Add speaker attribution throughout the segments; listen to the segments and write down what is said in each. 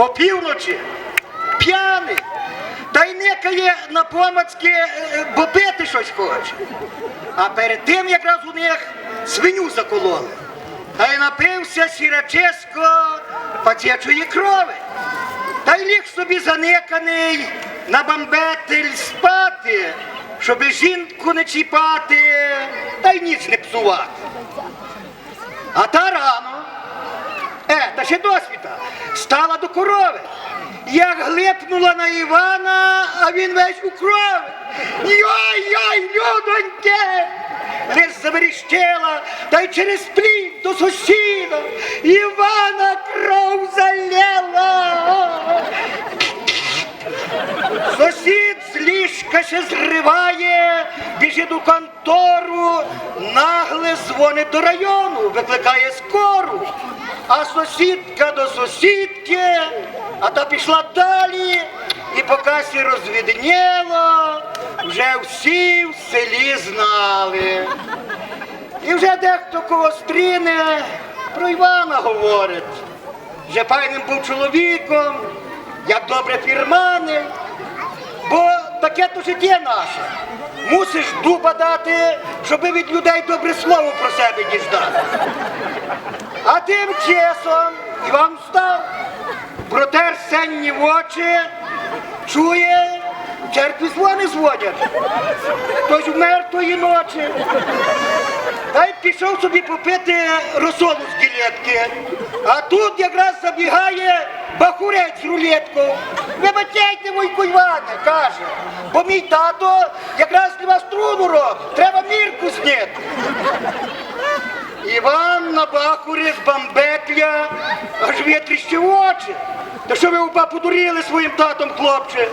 Speaker 1: опівночі, п'яний, та й никає на помацьки, е, бо пити щось хоче. А перед тим якраз у них свиню закололи. Та й напився сірачесько пацячої крови. Та й ліг собі заниканий на бамбетель спати, щоби жінку не чіпати, та й ніч не псувати. А та рано, е, та ще досвіта, стала до корови. Як глипнула на Івана, а він весь у крові. Йой-йой, людоньке! Лиш заверіщила, та й через плід до сусіда. Івана кров залила. Сусід з ліжка ще зриває, біжить у контору, нагле дзвонить до району, викликає скору. А сусідка до сусідки, а та пішла далі, і по касі розвідніло, вже всі в селі знали. І вже дехто кого стріне, про Івана говорить. Вже файним був чоловіком, як добре фірмани. Бо таке то життя наше. Мусиш дуба дати, щоб від людей добре слово про себе діждати. А тим часом Іван встав, протер сенні в очі, чує, в церкві дзвони зводять. Хтось вмер тої ночі. Та й пішов собі попити розсолу з гілетки. А тут якраз забігає бахурець з рулеткою. Вибачайте, мой Іване, каже, бо мій тато якраз для вас труну робить, треба мірку зняти. Іван на бахурі з бамбетля аж витріщив очі. Та що ви оба подуріли своїм татом, хлопче?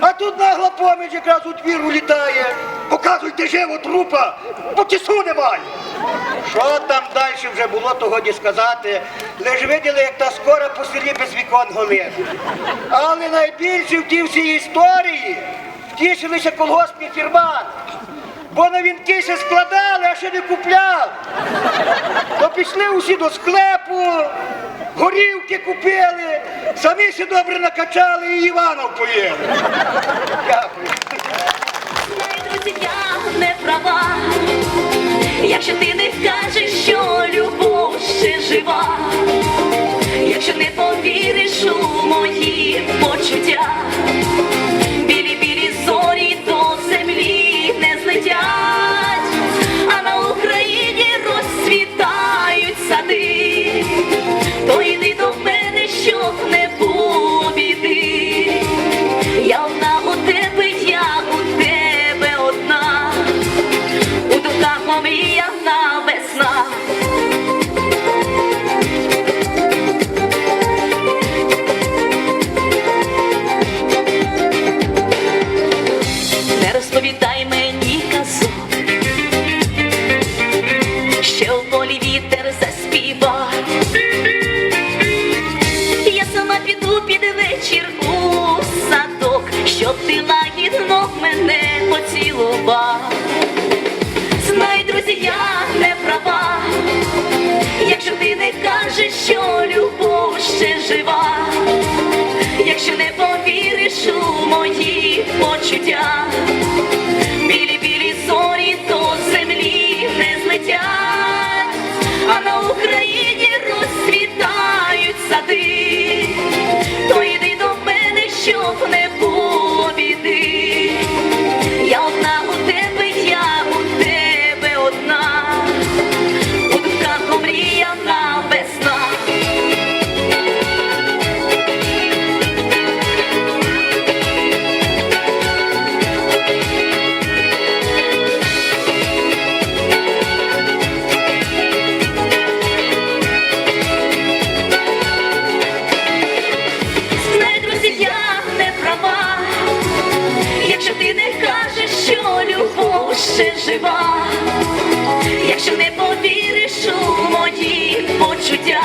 Speaker 1: А тут нагла поміч якраз у двір улітає. Показуйте живо трупа, бо тісу немає. Що там далі вже було, то годі сказати. Лиш виділи, як та скора по селі без вікон голив. Але найбільше в тій всій історії втішилися колгоспні фірмани. Бо на вінки ще складали, а ще не купляли. То пішли усі до склепу, горівки купили, самі ще добре накачали і Іванов поїли.
Speaker 2: Почуття, почуття, якщо не повіриш у мої почуття,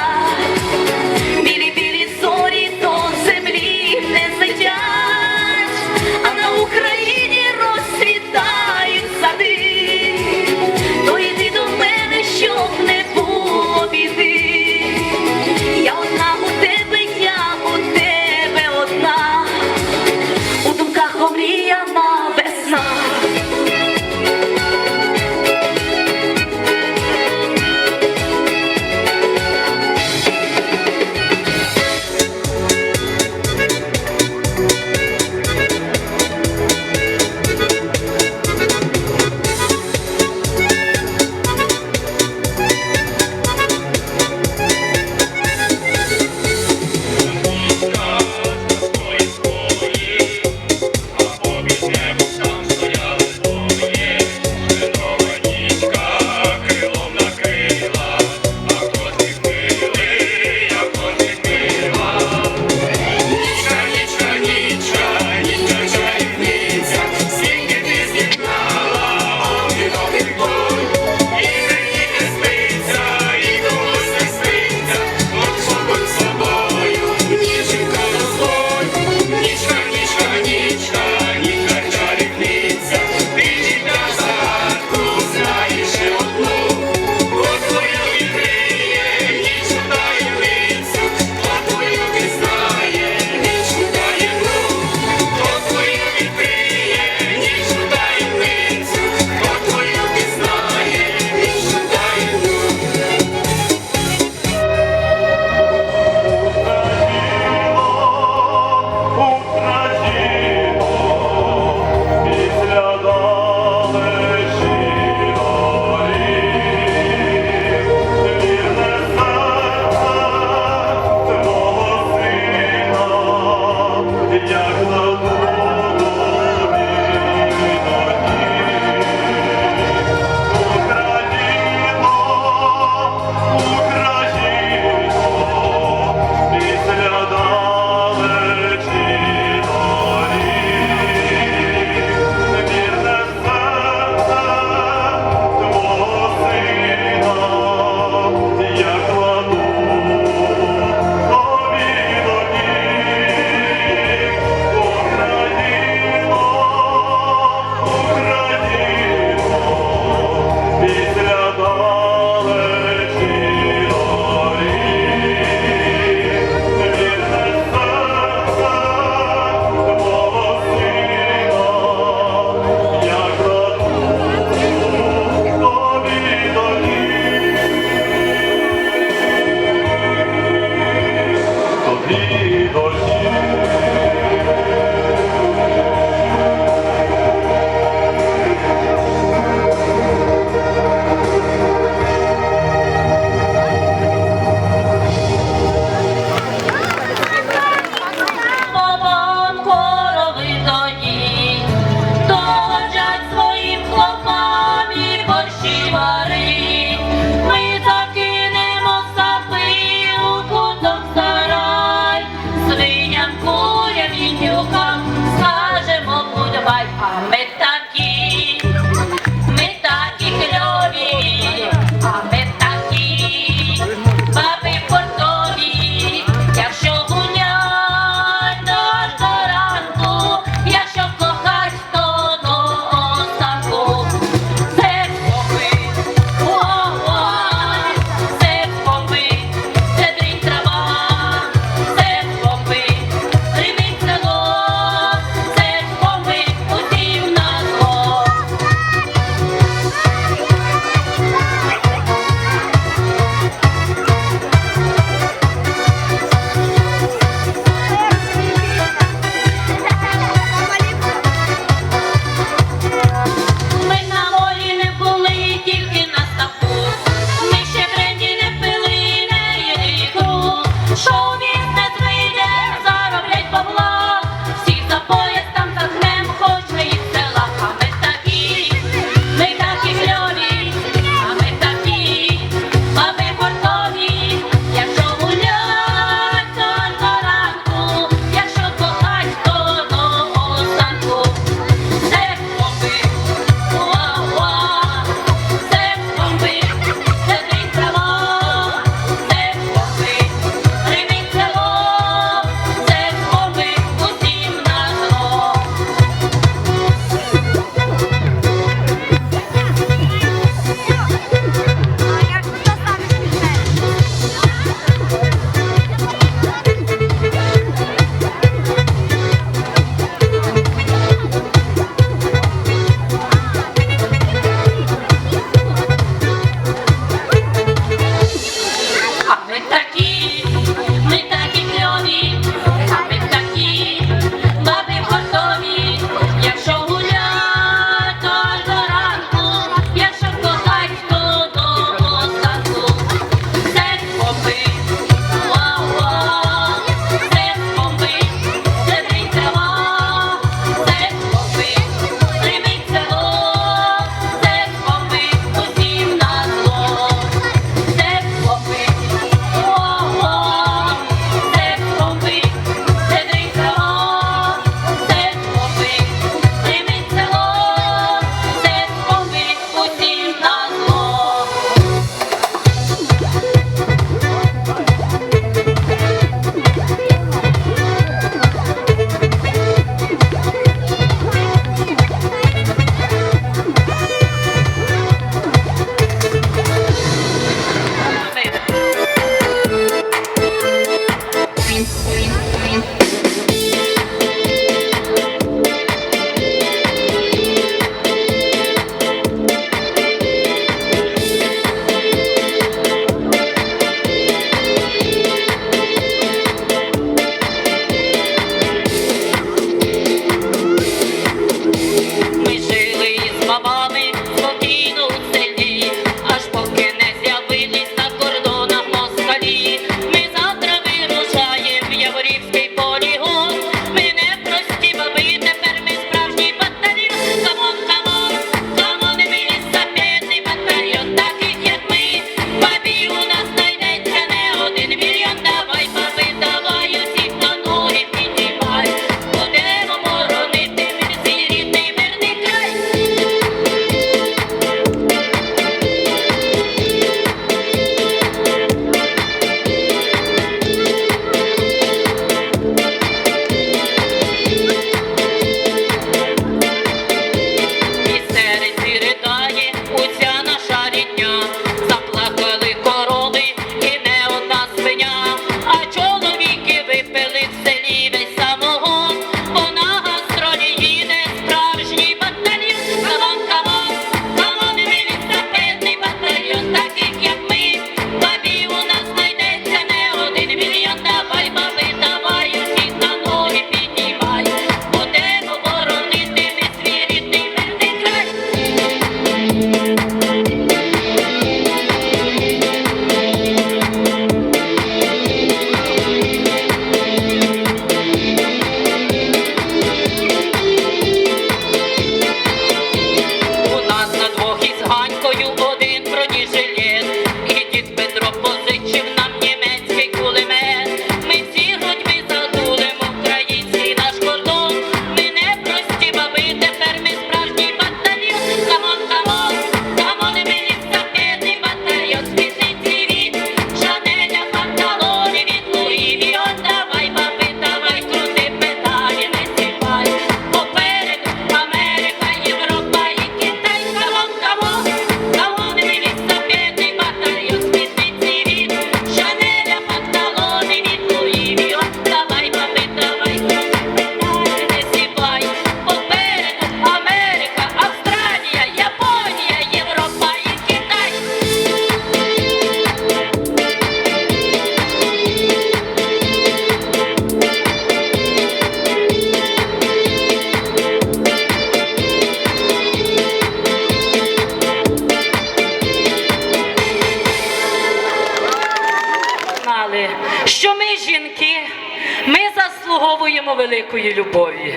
Speaker 3: великої любові.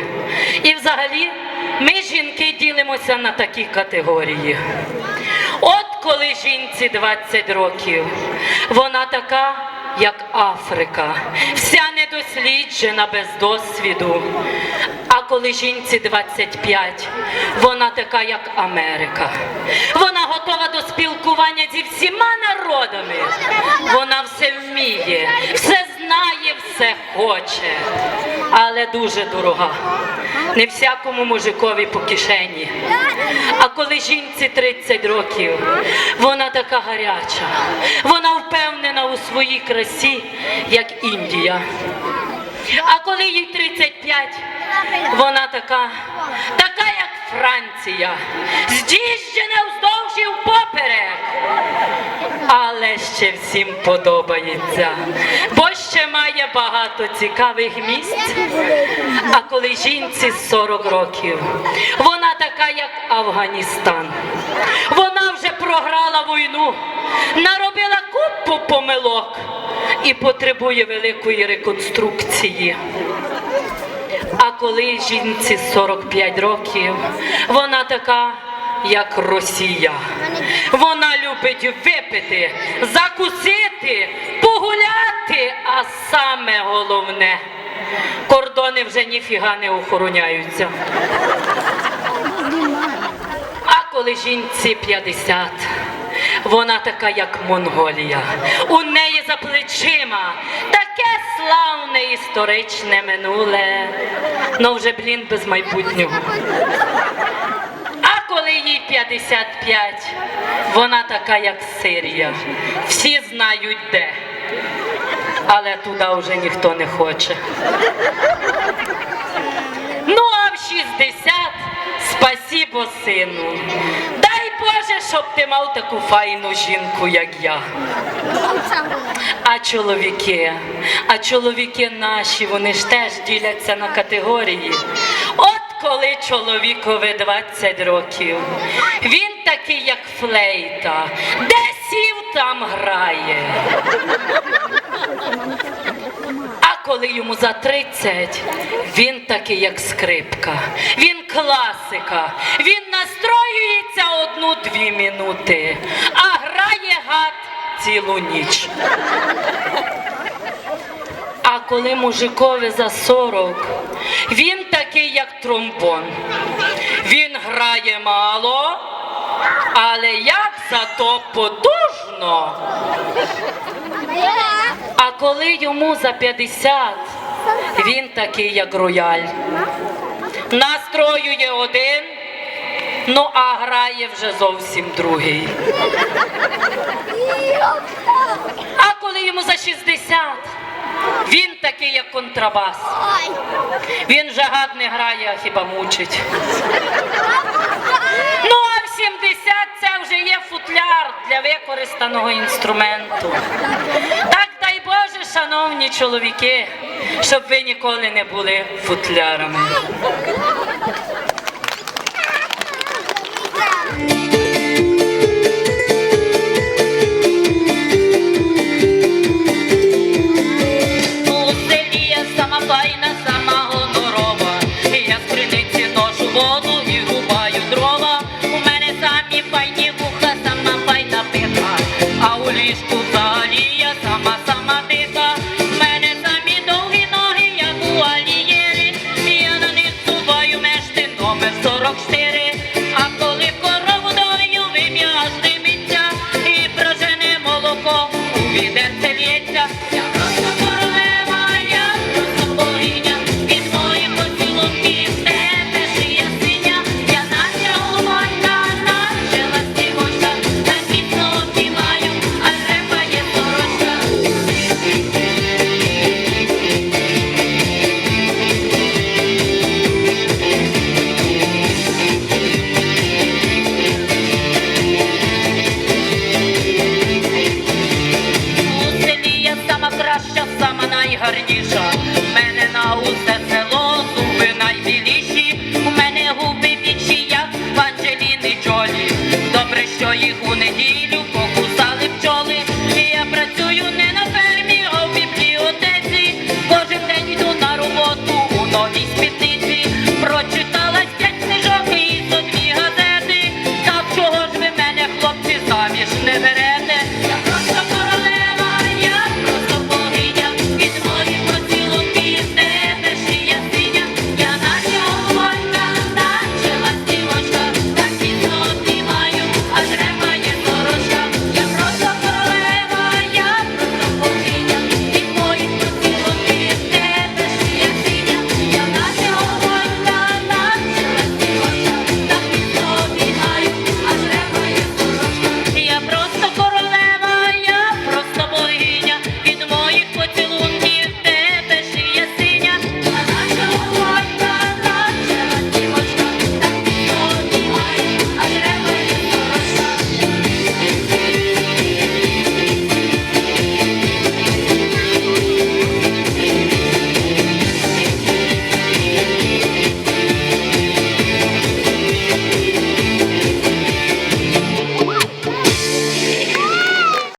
Speaker 3: І взагалі ми, жінки, ділимося на такі категорії. От коли жінці 20 років, вона така, як Африка, вся недосліджена без досвіду. А коли жінці 25, вона така, як Америка. Вона готова до спілкування зі всіма народами. Вона все вміє, все знає, все хоче, але дуже дорога. Не всякому мужикові по кишені. А коли жінці 30 років, вона така гаряча, вона впевнена у своїй красі, як Індія. А коли їй 35, вона така, така як Франція, здіжджена вздовж і впоперек. Але ще всім подобається, бо ще має багато цікавих місць. А коли жінці 40 років, вона така, як Афганістан. Вона вже програла війну, наробила купу помилок і потребує великої реконструкції. А коли жінці 45 років, вона така, як Росія. Вона любить випити, закусити, погуляти, а саме головне, кордони вже ніфіга не охороняються. А коли жінці 50, вона така, як Монголія. У неї за плечима таке славне історичне минуле. Ну вже, блін, без майбутнього. Їй 55, вона така, як Сирія. Всі знають де. Але туди вже ніхто не хоче. Ну, а в 60 спасібо, сину. Дай Боже, щоб ти мав таку файну жінку, як я. А чоловіки, а чоловіки наші, вони ж теж діляться на категорії. От коли чоловікові 20 років, він такий, як флейта, де сів, там грає. А коли йому за 30, він такий, як скрипка. Він класика. Він настроюється одну-дві минути, а грає гад цілу ніч. А коли мужикові за 40, він такий, як тромбон. Він грає мало, але як зато потужно. А коли йому за 50, він такий, як рояль. Настроює один, ну а грає вже зовсім другий. А коли йому за 60, він такий, як контрабас. Він вже гад не грає, а хіба мучить. Ну а в 70 це вже є футляр для використаного інструменту. Так дай Боже, шановні чоловіки, щоб ви ніколи не були футлярами.